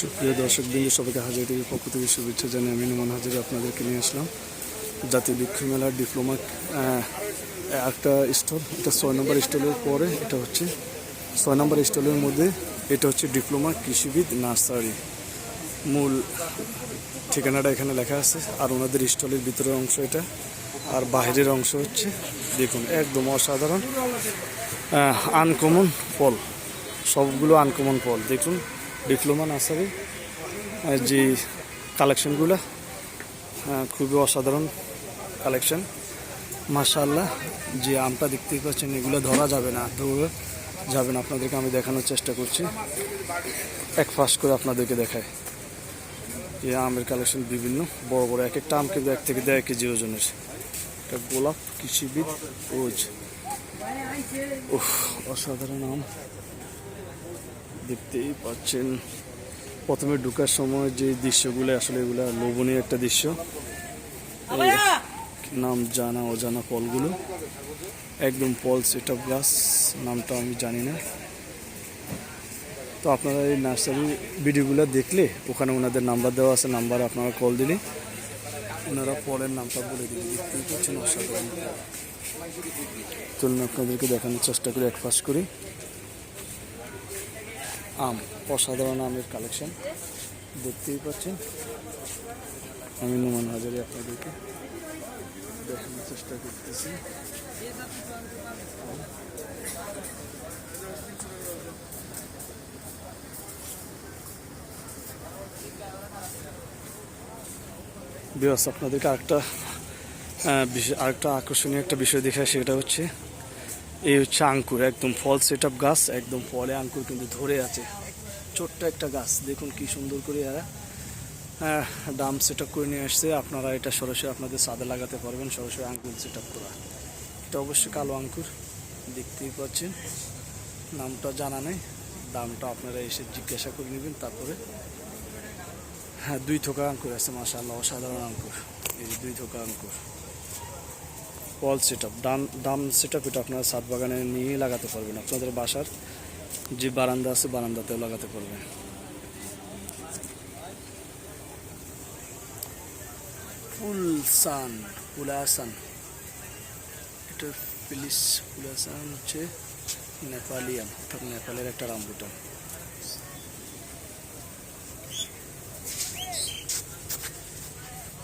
সুপ্রিয় দর্শক বিন্দু, সবাইকে হাজার টিভির পক্ষ থেকে শুভেচ্ছা জানিয়ে আমি নুমান হাজারে আপনাদেরকে নিয়ে আসলাম। জাতীয় বৃক্ষ মেলার ডিপ্লোমা একটা স্টল, এটা ছয় নম্বর স্টলের পরে এটা হচ্ছে, ছয় নম্বর স্টলের মধ্যে এটা হচ্ছে ডিপ্লোমা, কৃষিবিদ, নার্সারি। মূল ঠিকানাটা এখানে লেখা আছে, আর ওনাদের স্টলের ভিতরের অংশ এটা, আর বাইরের অংশ হচ্ছে, দেখুন, একদম অসাধারণ আনকমন ফল, সবগুলো আনকমন ফল, দেখুন। Diploma nursery. যে কালেকশনগুলো খুবই অসাধারণ কালেকশন। মাশাল্লাহ যে আমটা দেখতেই পাচ্ছেন, এগুলো ধরা যাবে না ধরে যাবে না। আপনাদেরকে আমি দেখানোর চেষ্টা করছি। এক ফাঁস করে আপনাদেরকে দেখায় এই আমের কালেকশন বিভিন্ন, বড় বড়। এক একটা আম কিন্তু এক থেকে দেড় কেজি ওজনের। একটা গোলাপ, কৃষিবিদ, ওজ। উফ, অসাধারণ আম। দেখতেই পাচ্ছেন। প্রথমে ঢুকার সময় যে দৃশ্যগুলো আসলে এগুলো লোভনীয় একটা দৃশ্য। নাম জানা অজানা ফলগুলো একদম ফল সেট আপ গাছ নামটা আমি জানি না। তো আপনারা এই নার্সারি ভিডিওগুলো দেখলে ওখানে ওনাদের নাম্বার দেওয়া আছে নাম্বার আপনারা কল দিলে ওনারা ফলের নামটা বলে দিলে দেখতেই পাচ্ছেন অসাধারণ। চলুন আপনাদেরকে দেখানোর চেষ্টা করি এক ফাঁস করি। আম, অসাধারণ আমের কালেকশন দেখতেই পাচ্ছেন? আমি নুমান হাজারি আপনাদেরকে দেখানোর চেষ্টা করতেছি। বিবাস আপনাদেরকে আরেকটা আরেকটা আকর্ষণীয় একটা বিষয় দেখায়, সেটা হচ্ছে এই হচ্ছে আঙ্কুর একদম ফল সেট আপ গাছ একদম ফলে আঙ্কুর কিন্তু ধরে আছে। ছোট্ট একটা গাছ দেখুন কি সুন্দর করে এরা আহ, ডাম সেট করে নিয়ে আসছে। আপনারা এটা সরাসরি আপনাদের সাদে লাগাতে পারবেন সরাসরি আঙ্কুর সেট আপ করা। এটা অবশ্যই কালো আঙ্কুর দেখতেই পাচ্ছেন। নামটা জানা নেই দামটা আপনারা এসে জিজ্ঞাসা করে নেবেন তারপরে হ্যাঁ দুই থোকা আঙ্কুর আছে মাশাআল্লাহ অসাধারণ আঙ্কুর। এই দুই থোকা আঙ্কুর। পল set up Dam Dam set up এটা আপনারা সাত বাগানে নিয়ে লাগাতে পারবেন। আপনাদের বাসার যে বারান্দা আছে, বারান্দাতেও লাগাতে পারবেন। ফুলসান, ফুলাসান। এটা পিলিস ফুলাসান হচ্ছে নেপালিয়ান, অর্থাৎ নেপালের একটা রামবুটান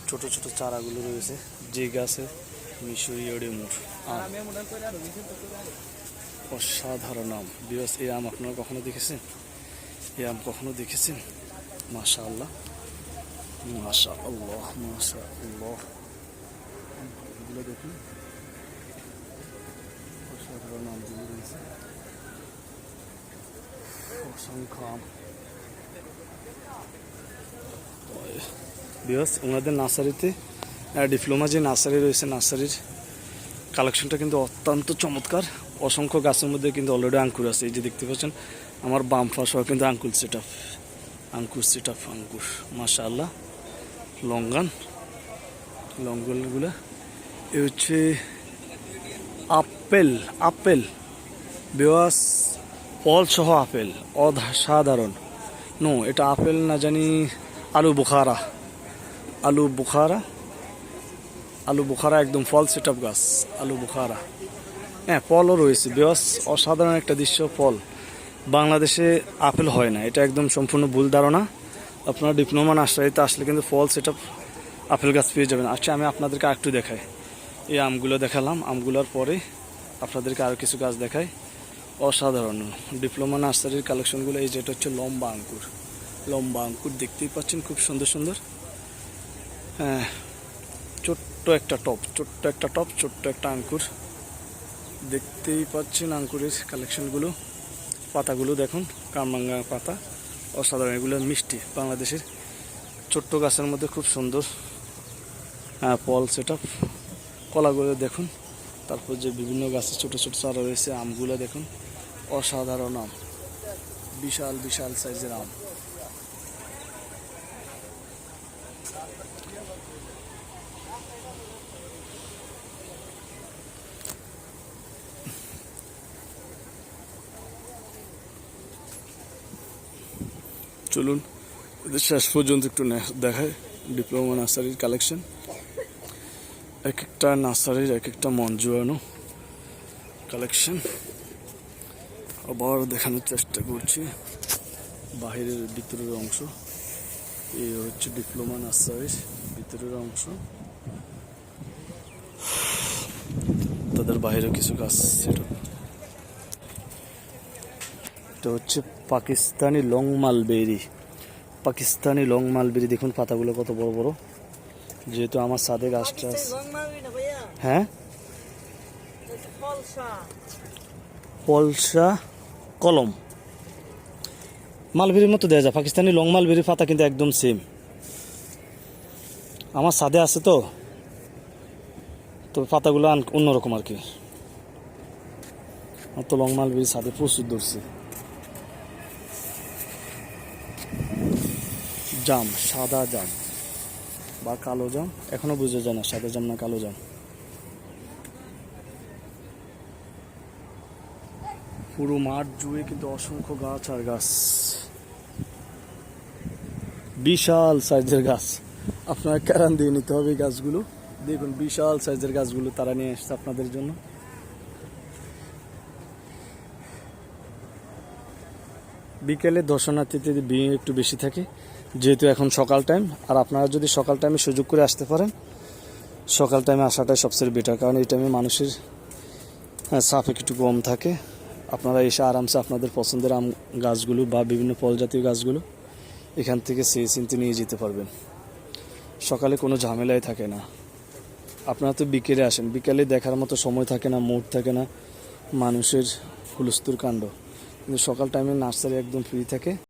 ছোট ছোট চারাগুলো রয়েছে, যে গাছে অসাধারণ আম। বিকজ এই আম আপনারা কখনো দেখেছেন? এই আম কখনো দেখেছেন? মাশা আল্লাহ মাশা আল্লাহ মাশা আল্লাহ দেখুন অসাধারণ আমগুলো অসংখ্য আম। বিকজ ওনাদের নার্সারিতে ডিপ্লোমা যে নার্সারি রয়েছে, নার্সারির কালেকশনটা কিন্তু অত্যন্ত চমৎকার। অসংখ্য গাছের মধ্যে কিন্তু অলরেডি আঙ্কুর আছে, এই যে দেখতে পাচ্ছেন, আমার বাম পাশে কিন্তু আঙ্কুর সেট আপ আঙ্কুর সেট আপ আঙ্কুর মাশা আল্লাহ লঙ্গান লঙ্গলগুলা এ হচ্ছে আপেল আপেল, বেওয়াস ফল সহ আপেল, অসাধারণ। নো, এটা আপেল না জানি, আলু বুখারা আলু বুখারা। আলু বুখারা একদম ফল সেট গাছ, আলু বুখারা। হ্যাঁ ফলও রয়েছে বেশ অসাধারণ একটা দৃশ্য, ফল। বাংলাদেশে আপেল হয় না, এটা একদম সম্পূর্ণ ভুল ধারণা। আপনারা ডিপ্লোমা নার্সারিতে আসলে কিন্তু ফল সেট আপ আপেল গাছ পেয়ে যাবেন। আচ্ছা আমি আপনাদেরকে আরেকটু দেখাই। এই আমগুলো দেখালাম, আমগুলোর পরে আপনাদেরকে আরও কিছু গাছ দেখাই। অসাধারণ, ডিপ্লোমা নার্সারির কালেকশনগুলো, এই যেটা হচ্ছে লম্বা আঙ্কুর লম্বা আঙ্কুর দেখতেই পাচ্ছেন, খুব সুন্দর সুন্দর। হ্যাঁ ছোট্ট একটা টপ ছোট্ট একটা টপ ছোট্ট একটা আঙ্কুর। দেখতেই পাচ্ছেন আঙ্কুরের কালেকশনগুলো পাতাগুলো দেখুন কামরাঙ্গা পাতা অসাধারণ এগুলো মিষ্টি বাংলাদেশের। ছোট্ট গাছের মধ্যে খুব সুন্দর হ্যাঁ, ফল সেট আপ কলাগুলো দেখুন তারপর যে বিভিন্ন গাছের ছোট ছোট চারা রয়েছে আমগুলো দেখুন অসাধারণ আম। বিশাল বিশাল সাইজের আম। চলুন, এদের শেষ পর্যন্ত একটু দেখায় ডিপ্লোমা নার্সারির কালেকশন এক একটা নার্সারির এক একটা মন জুয়ানো কালেকশন আবার দেখানোর চেষ্টা করছি। বাহিরের ভিতরের অংশ। এই হচ্ছে ডিপ্লোমা নার্সারির ভিতরের অংশ। তাদের বাইরেও কিছু গাছ ছিল। এটা হচ্ছে Pakistani long mulberry. Pakistani long mulberry দেখুন পাতাগুলো কত বড় বড়। যেহেতু আমার সাদে গাছটা হ্যাঁ? পলসা কলম। মালবেরির মতো দেওয়া যায়। পাকিস্তানি লং মালবেরির পাতা কিন্তু একদম সেম আমার সাদে আছে তো তবে পাতাগুলো অন্যরকম আর কি। তো লং মালবেরি সাদে প্রচুর ধরছে। জাম, সাদা জাম বা কালো জাম, এখনও বুঝে যায় না সাদা জাম না কালো জাম। পুরো মাঠ জুড়ে কিন্তু অসংখ্য গাছ আর গাছ। বিশাল সাইজের গাছ। আপনার ক্যারান দিয়ে নিতে হবে গাছগুলো। দেখুন, বিশাল সাইজের গাছগুলো তারা নিয়ে আসছে আপনাদের জন্য। বিকেলে দর্শনার্থীদের ভিড় একটু বেশি থাকে, যেহেতু এখন সকাল টাইম আর আপনারা যদি সকাল টাইমে সুযোগ করে আসতে পারেন, সকাল টাইমে আসাটাই সবচেয়ে বেটার কারণ এই টাইমে মানুষের সাফেক একটু কম থাকে। আপনারা এসে আরামসে আপনাদের পছন্দের আম গাছগুলো বা বিভিন্ন ফল জাতীয় গাছগুলো এখান থেকে চেয়ে চিনতে নিয়ে যেতে পারবেন। সকালে কোনো ঝামেলাই থাকে না। আপনারা তো বিকেলে আসেন। বিকেলে দেখার মতো সময় থাকে না, মুড থাকে না। মানুষের হুলস্থুর কাণ্ড। কিন্তু সকাল টাইমে নার্সারি একদম ফ্রি থাকে।